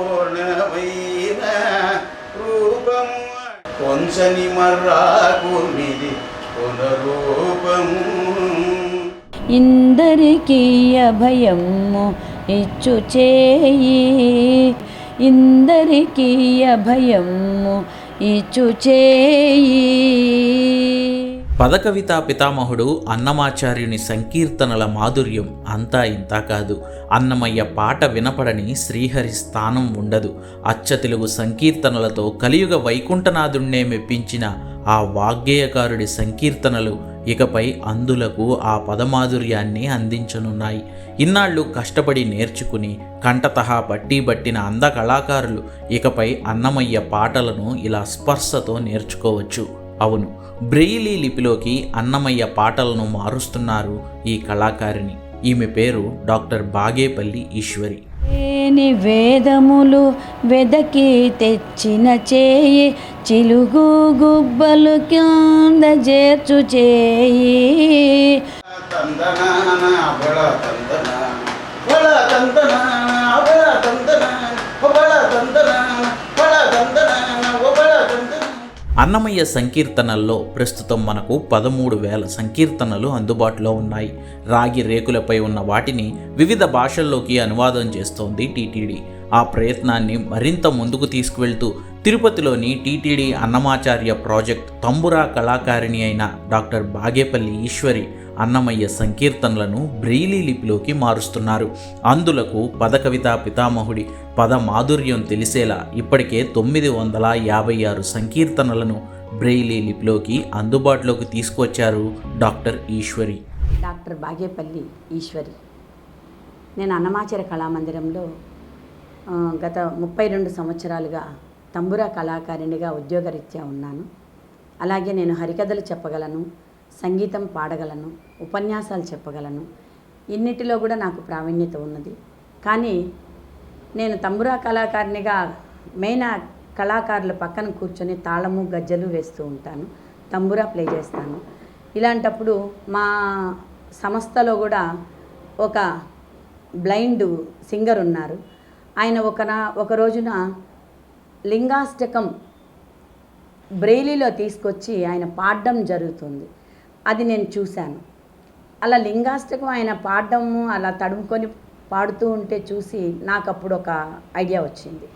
పరిపూర్ణమైన రూపము కొంచని మర్రాకుమిది పునరూపము ఇందరికీ అభయము ఇచ్చు చేయి. ఇందరికీ అభయము ఇచ్చు చేయి. పదకవితా పితామహుడు అన్నమాచార్యుని సంకీర్తనల మాధుర్యం అంతా ఇంతా కాదు. అన్నమయ్య పాట వినపడని శ్రీహరి స్థానం ఉండదు. అచ్చ తెలుగు సంకీర్తనలతో కలియుగ వైకుంఠనాథుణ్ణే మెప్పించిన ఆ వాగ్గేయకారుడి సంకీర్తనలు ఇకపై అందులకు ఆ పదమాధుర్యాన్ని అందించనున్నాయి. ఇన్నాళ్ళు కష్టపడి నేర్చుకుని కంటతహా పట్టి బట్టిన అంద కళాకారులు ఇకపై అన్నమయ్య పాటలను ఇలా స్పర్శతో నేర్చుకోవచ్చు. అవును బ్రెయిలీ లిపిలోకి అన్నమయ్య పాటలను మారుస్తున్నారు ఈ కళాకారిణి ఈమె పేరు డాక్టర్ బాగేపల్లి ఈశ్వరి లేని వేదములు వెదకి తెచ్చిన చేయి చిలుగు గుబ్బలు కింద చేర్చు చేయి అన్నమయ్య సంకీర్తనల్లో ప్రస్తుతం మనకు పదమూడు వేల సంకీర్తనలు అందుబాటులో ఉన్నాయి. రాగి రేకులపై ఉన్న వాటిని వివిధ భాషల్లోకి అనువాదం చేస్తోంది టీటీడీ. ఆ ప్రయత్నాన్ని మరింత ముందుకు తీసుకువెళ్తూ తిరుపతిలోని టీటీడీ అన్నమాచార్య ప్రాజెక్ట్ తంబురా కళాకారిణి అయిన డాక్టర్ బాగేపల్లి ఈశ్వరి అన్నమయ్య సంకీర్తనలను బ్రెయిలీ లిపిలోకి మారుస్తున్నారు. అందులకు పదకవితా పితామహుడి పద మాధుర్యం తెలిసేలా ఇప్పటికే తొమ్మిది వందల యాభై ఆరు సంకీర్తనలను బ్రెయిలీ లిపిలోకి అందుబాటులోకి తీసుకొచ్చారు డాక్టర్ ఈశ్వరి. డాక్టర్ బాగేపల్లి ఈశ్వరి. నేను అన్నమాచార కళామందిరంలో గత ముప్పై రెండు సంవత్సరాలుగా తంబురా కళాకారిణిగా ఉద్యోగరీత్యా ఉన్నాను. అలాగే నేను హరికథలు చెప్పగలను సంగీతం పాడగలను ఉపన్యాసాలు చెప్పగలను. ఇన్నిటిలో కూడా నాకు ప్రావీణ్యత ఉన్నది. కానీ నేను తంబురా కళాకారినిగా మెయిన్ కళాకారుల పక్కన కూర్చొని తాళము గజ్జలు వేస్తూ ఉంటాను. తంబురా ప్లే చేస్తాను. ఇలాంటప్పుడు మా సంస్థలో కూడా ఒక బ్లైండ్ సింగర్ ఉన్నారు. ఆయన ఒక ఒక రోజున లింగాష్టకం బ్రెయిలీలో తీసుకొచ్చి ఆయన పాడడం జరుగుతుంది. అది నేను చూశాను. అలా లింగాష్టకం ఆయన పాడడము అలా తడుముకొని పాడుతూ ఉంటే చూసి నాకు అప్పుడు ఒక ఐడియా వచ్చింది.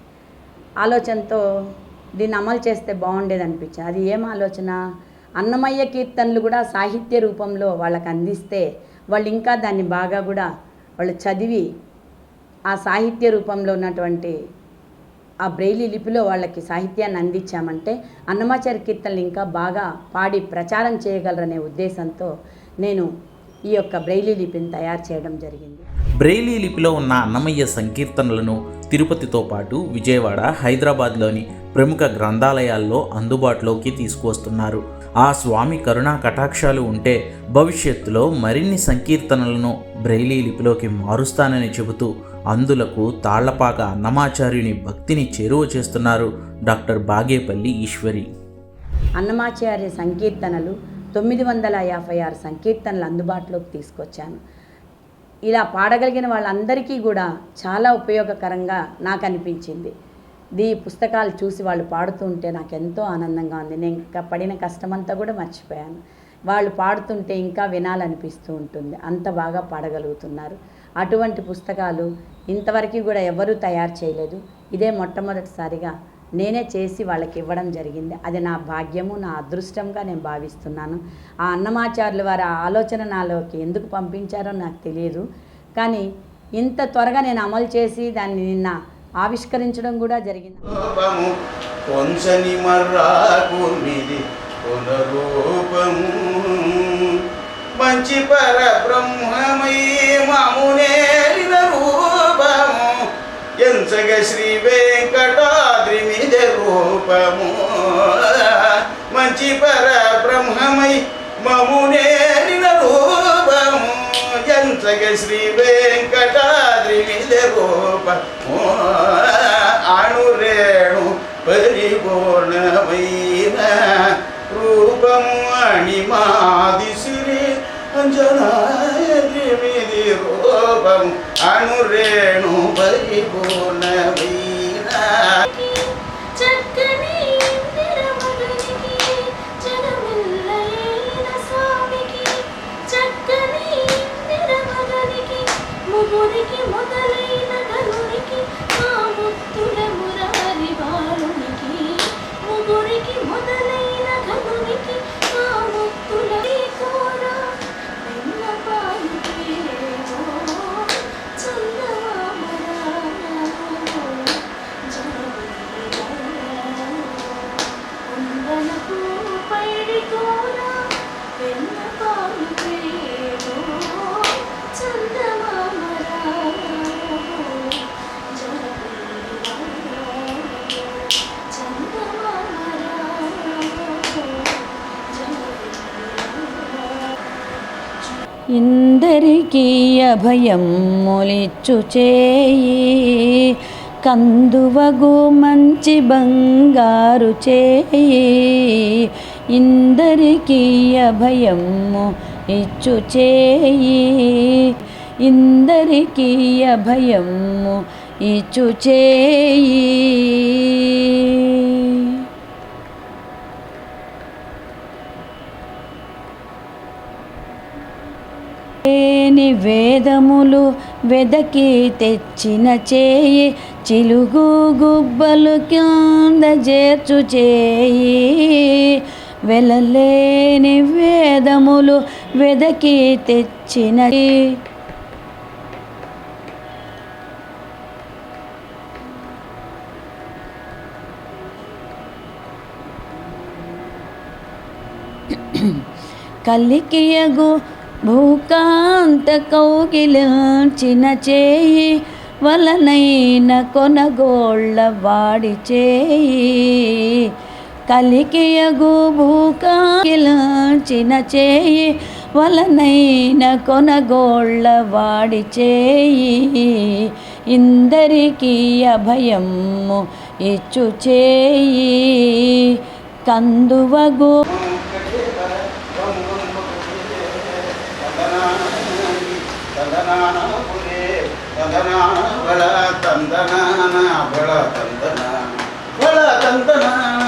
ఆలోచనతో దీన్ని అమలు చేస్తే బాగుండేది అనిపించింది అది ఏం ఆలోచన? అన్నమయ్య కీర్తనలు కూడా సాహిత్య రూపంలో వాళ్ళకి అందిస్తే వాళ్ళు ఇంకా దాన్ని బాగా కూడా వాళ్ళు చదివి ఆ సాహిత్య రూపంలో ఉన్నటువంటి ఆ బ్రెయిలీ లిపిలో వాళ్ళకి సాహిత్యాన్ని అందించామంటే అన్నమాచారి కీర్తనలు ఇంకా బాగా పాడి ప్రచారం చేయగలరనే ఉద్దేశంతో నేను ఈ యొక్క బ్రెయిలీ లిపిని తయారు చేయడం జరిగింది. బ్రెయిలీ లిపిలో ఉన్న అన్నమయ్య సంకీర్తనలను తిరుపతితో పాటు విజయవాడ హైదరాబాద్లోని ప్రముఖ గ్రంథాలయాల్లో అందుబాటులోకి తీసుకువస్తున్నారు. ఆ స్వామి కరుణా కటాక్షాలు ఉంటే భవిష్యత్తులో మరిన్ని సంకీర్తనలను బ్రెయిలీ లిపిలోకి మారుస్తానని చెబుతూ అందులకు తాళ్ళపాక అన్నమాచార్యుని భక్తిని చేరువ చేస్తున్నారు డాక్టర్ బాగేపల్లి ఈశ్వరి. అన్నమాచార్య సంకీర్తనలు తొమ్మిది వందల యాభై ఆరు సంకీర్తనలు అందుబాటులోకి తీసుకొచ్చాను. ఇలా పాడగలిగిన వాళ్ళందరికీ కూడా చాలా ఉపయోగకరంగా నాకు అనిపించింది. ఈ పుస్తకాలు చూసి వాళ్ళు పాడుతుంటే నాకు ఎంతో ఆనందంగా ఉంది. నేను ఇంకా పడిన కష్టమంతా కూడా మర్చిపోయాను. వాళ్ళు పాడుతుంటే ఇంకా వినాలనిపిస్తూ ఉంటుంది. అంత బాగా పాడగలుగుతున్నారు. అటువంటి పుస్తకాలు ఇంతవరకు కూడా ఎవరూ తయారు చేయలేదు. ఇదే మొట్టమొదటిసారిగా నేనే చేసి వాళ్ళకి ఇవ్వడం జరిగింది. అది నా భాగ్యము నా అదృష్టంగా నేను భావిస్తున్నాను. ఆ అన్నమాచార్యుల వారి ఆ ఆలోచన నాలోకి ఎందుకు పంపించారో నాకు తెలియదు. కానీ ఇంత త్వరగా నేను అమలు చేసి దాన్ని నిన్న ఆవిష్కరించడం కూడా జరిగింది. పునరూపము మంచి పర బ్రహ్మమై మామునేలిన రూపము ఎంచగ శ్రీ వెంకటాద్రి మీద రూపము మంచి పర బ్రహ్మమై మమునేలిన రూపము ఎంచగ శ్రీ వెంకటాద్రి మీద రూపము అణురేణు పరిపూర్ణమైన రూపము అణిమాది அனுரேணு பரிபூர்ண ఇందరికీ అభయం మొలిచ్చు చేయి కందువగు మంచి బంగారు చేయి. ఇందరికీ అభయము ఇచ్చు చేయి ఇందరికీ అభయము ఇచ్చు చేయి లేని వేదములు వెదకి తెచ్చిన చేయి చిలుగు గుబ్బలు కింద చేర్చు చేయి. వెలలేని వేదములు వెదకి తెచ్చిన కలికియగు భూకాంత కౌగిలించిన చేయి వలనైన కొనగోళ్ళ వాడి చేయి. కలికియగు భూకాంచిన చేయి వలనైన కొనగోళ్ళ వాడి చేయి. ఇందరికీ అభయము ఇచ్చు చేయి. కందువగో ತಂದನಾನ ಪುರೇ ವದನಾನ ಬಳ ತಂದನಾನ ಬಳ ತಂದನಾನ